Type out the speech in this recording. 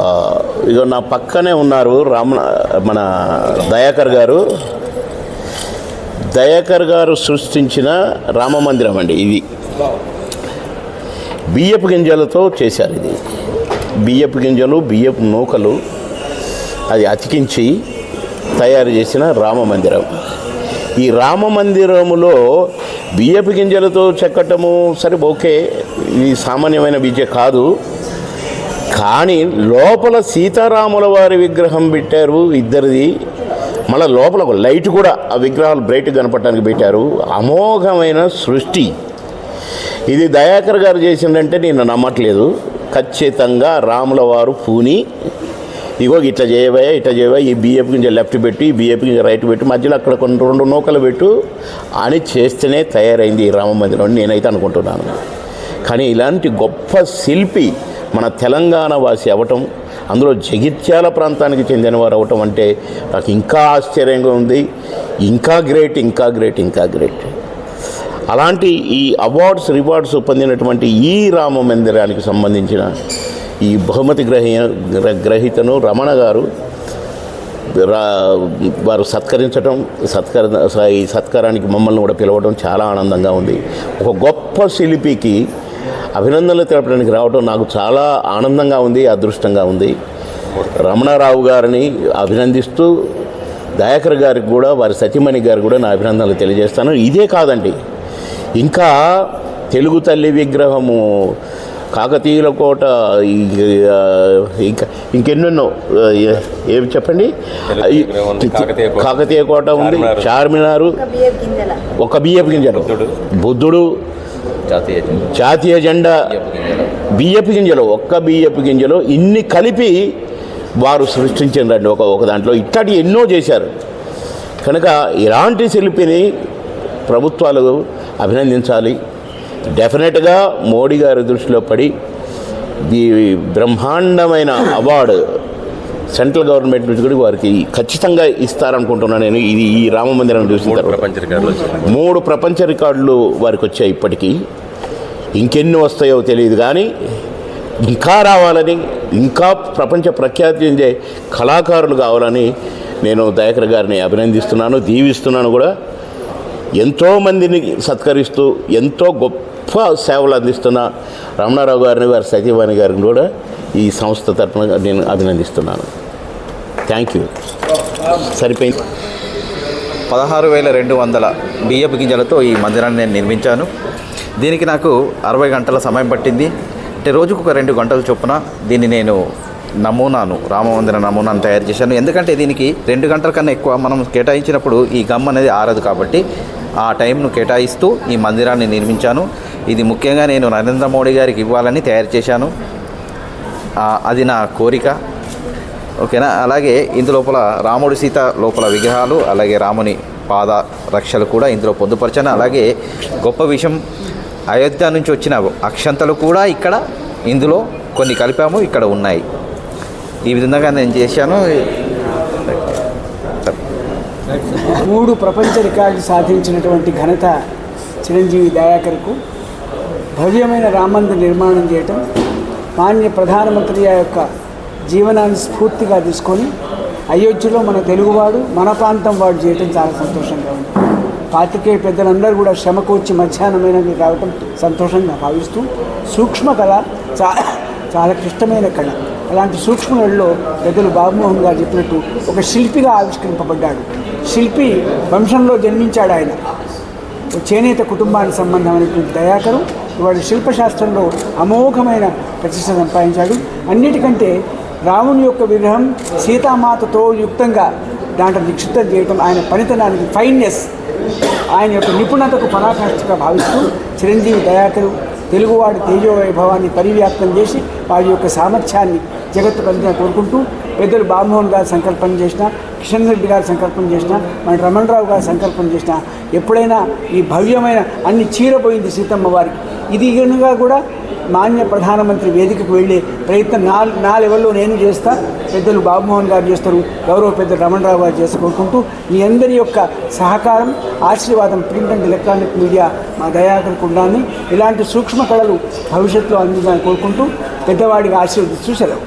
ఆ, నా పక్కనే ఉన్నారు రామణ మన దయాకర్ గారు. దయాకర్ గారు సృష్టించిన రామ మందిరం అండి ఇది. బియ్యపు గింజలతో చేశారు ఇది. బియ్యపు గింజలు బియ్యపు నూకలు అది అతికించి తయారు చేసిన రామ మందిరం. ఈ రామ మందిరములో బియ్యపు గింజలతో చెక్కటము సరే ఓకే ఇది సామాన్యమైన విద్య కాదు. కానీ లోపల సీతారాముల వారి విగ్రహం పెట్టారు ఇద్దరిది. మళ్ళీ లోపల ఒక లైట్ కూడా ఆ విగ్రహాలు బ్రైట్ కనపడటానికి పెట్టారు. అమోఘమైన సృష్టి. ఇది దయాకర్ గారు చేసిందంటే నేను నమ్మట్లేదు. ఖచ్చితంగా రాముల వారు పూని. ఇగో ఇట్లా చేయబోయా ఇట్లా చేయబోయా ఈ బియ్యపు గింజ లెఫ్ట్ పెట్టి ఈ బియ్యపు గింజ రైట్ పెట్టి మధ్యలో అక్కడ కొన్ని రెండు నూకలు పెట్టు అని చేస్తేనే తయారైంది ఈ రామ మందిరం నేనైతే అనుకుంటున్నాను. కానీ ఇలాంటి గొప్ప శిల్పి మన తెలంగాణ వాసి అవ్వటం అందులో జగిత్యాల ప్రాంతానికి చెందినవారు అవ్వటం అంటే నాకు ఇంకా ఆశ్చర్యంగా ఉంది. ఇంకా గ్రేట్ ఇంకా గ్రేట్ ఇంకా గ్రేట్. అలాంటి ఈ అవార్డ్స్ రివార్డ్స్ పొందినటువంటి ఈ రామ మందిరానికి సంబంధించిన ఈ బహుమతి గ్రహ గ్రహీతను రమణ గారు రా వారు సత్కరించడం సత్కర ఈ సత్కారానికి మమ్మల్ని కూడా పిలవడం చాలా ఆనందంగా ఉంది. ఒక గొప్ప శిల్పికి అభినందనలు తెలపడానికి రావడం నాకు చాలా ఆనందంగా ఉంది అదృష్టంగా ఉంది రమణారావు గారిని అభినందిస్తూ దయాకర్ గారికి కూడా వారి సతీమణి గారికి కూడా నా అభినందనలు తెలియజేస్తాను ఇదే కాదండి ఇంకా తెలుగు తల్లి విగ్రహము కాకతీయుల కోట ఇంకా ఇంకెన్నెన్నో ఏమి చెప్పండి కాకతీయ కోట. ఉంది చార్మినారు. ఒక బియ్యపు గింజలు బుద్ధుడు. జాతీయ జాతీయ జెండా బియ్యపు గింజలు. బియ్యపు గింజలు ఒక్క బియ్యపు గింజలు ఇన్ని కలిపి వారు సృష్టించారండి ఒక ఒక దాంట్లో ఇట్లాంటి ఎన్నో చేశారు. కనుక ఇలాంటి శిల్పిని ప్రభుత్వాలు అభినందించాలి. డెఫినెట్గా మోడీ గారి దృష్టిలో పడి ఈ బ్రహ్మాండమైన అవార్డు సెంట్రల్ గవర్నమెంట్ నుంచి కూడా వారికి ఖచ్చితంగా ఇస్తారనుకుంటున్నాను నేను. ఇది ఈ రామ మందిరం చూసిన తర్వాత. వచ్చినాయి. మూడు ప్రపంచ రికార్డులు వారికి వచ్చాయి ఇప్పటికీ. ఇంకెన్ని వస్తాయో తెలియదు కానీ ఇంకా రావాలని ఇంకా ప్రపంచ ప్రఖ్యాతి చెందే కళాకారులు కావాలని నేను దయాకర్ గారిని అభినందిస్తున్నాను దీవిస్తున్నాను కూడా. ఎంతోమందిని సత్కరిస్తూ ఎంతో గొప్ప సేవలు అందిస్తున్న రమణారావు గారిని వారి సతీవాణి గారిని కూడా ఈ సంస్థ తరఫున నేను అభినందిస్తున్నాను. థ్యాంక్ యూ సరిపోయింది. పదహారు వేల రెండు వందల బియ్యపు గింజలతో ఈ మందిరాన్ని నేను నిర్మించాను. దీనికి నాకు అరవై గంటల సమయం పట్టింది. అంటే రోజుకు ఒక రెండు గంటల చొప్పున దీన్ని నేను నమూనాను రామమందిర నమూనాను తయారు చేశాను. ఎందుకంటే దీనికి రెండు గంటల కన్నా ఎక్కువ మనం కేటాయించినప్పుడు ఈ గమ్ అనేది ఆరదు కాబట్టి ఆ టైంను కేటాయిస్తూ ఈ మందిరాన్ని నిర్మించాను. ఇది ముఖ్యంగా నేను నరేంద్ర మోడీ గారికి ఇవ్వాలని తయారు చేశాను. అది నా కోరిక. ఓకేనా? అలాగే ఇందులోపల రాముడు రాముడి సీత లోపల విగ్రహాలు అలాగే రాముని పాద రక్షలు కూడా ఇందులో పొందుపరిచాను. అలాగే గొప్ప విషయం అయోధ్య నుంచి వచ్చిన అక్షంతలు కూడా ఇక్కడ ఇందులో కొన్ని కలిపాము ఇక్కడ ఉన్నాయి. ఈ విధంగా నేను చేశాను. మూడు ప్రపంచ రికార్డు సాధించినటువంటి ఘనత చిరంజీవి దయాకర్కు. భవ్యమైన రామందిర నిర్మాణం చేయటం మాన్య ప్రధానమంత్రి యొక్క జీవనాన్ని స్ఫూర్తిగా తీసుకొని అయోధ్యలో మన తెలుగువాడు మన ప్రాంతం వాడు చేయటం చాలా సంతోషంగా ఉంది. పాతికేయ పెద్దలందరూ కూడా శ్రమకూర్చి మధ్యాహ్నమైనది రావటం సంతోషంగా భావిస్తూ సూక్ష్మ కళ చాలా చాలా క్లిష్టమైన కళ. అలాంటి సూక్ష్మలలో పెద్దలు బాబుమోహన్ గారు చెప్పినట్టు ఒక శిల్పిగా ఆవిష్కరింపబడ్డాడు. శిల్పి వంశంలో జన్మించాడు ఆయన చేనేత కుటుంబానికి సంబంధమైనటువంటి దయాకరు వాడు శిల్పశాస్త్రంలో అమోఘమైన ప్రతిష్ట సంపాదించాడు. అన్నిటికంటే రాముని యొక్క విగ్రహం సీతామాతతో యుక్తంగా దాంట్లో నిక్షిప్తం చేయటం ఆయన పనితనానికి ఫైన్నెస్. ఆయన యొక్క నిపుణతకు పరాకాష్ఠగా భావిస్తూ చిరంజీవి దయాకరు తెలుగువాడి తేజో వైభవాన్ని పరివ్యాప్తం చేసి వారి యొక్క సామర్థ్యాన్ని జగత్తు కలిగిన కోరుకుంటూ పెద్దలు బామ్మోహన్ గారు సంకల్పన చేసిన కిషన్ రెడ్డి గారు సంకల్పన చేసిన మన రమణరావు గారు సంకల్పన చేసిన ఎప్పుడైనా ఈ భవ్యమైన అన్ని చీరపోయింది సీతమ్మ వారికి. ఇది కూడా మాన్య ప్రధానమంత్రి వేదికకు వెళ్ళే ప్రయత్నం నా నా లెవెల్లో నేను చేస్తా. పెద్దలు బాబుమోహన్ గారు చేస్తారు. గౌరవ పెద్ద రమణరావు గారు చేస్తూ కోరుకుంటూ మీ అందరి యొక్క సహకారం ఆశీర్వాదం ప్రింట్ అండ్ ఎలక్ట్రానిక్ మీడియా మా దయాకర్ కుండాన్ని. ఇలాంటి సూక్ష్మ కళలు భవిష్యత్తులో అందించాలని కోరుకుంటూ పెద్దవాడిగా ఆశీర్వదిస్తూ సెలవు.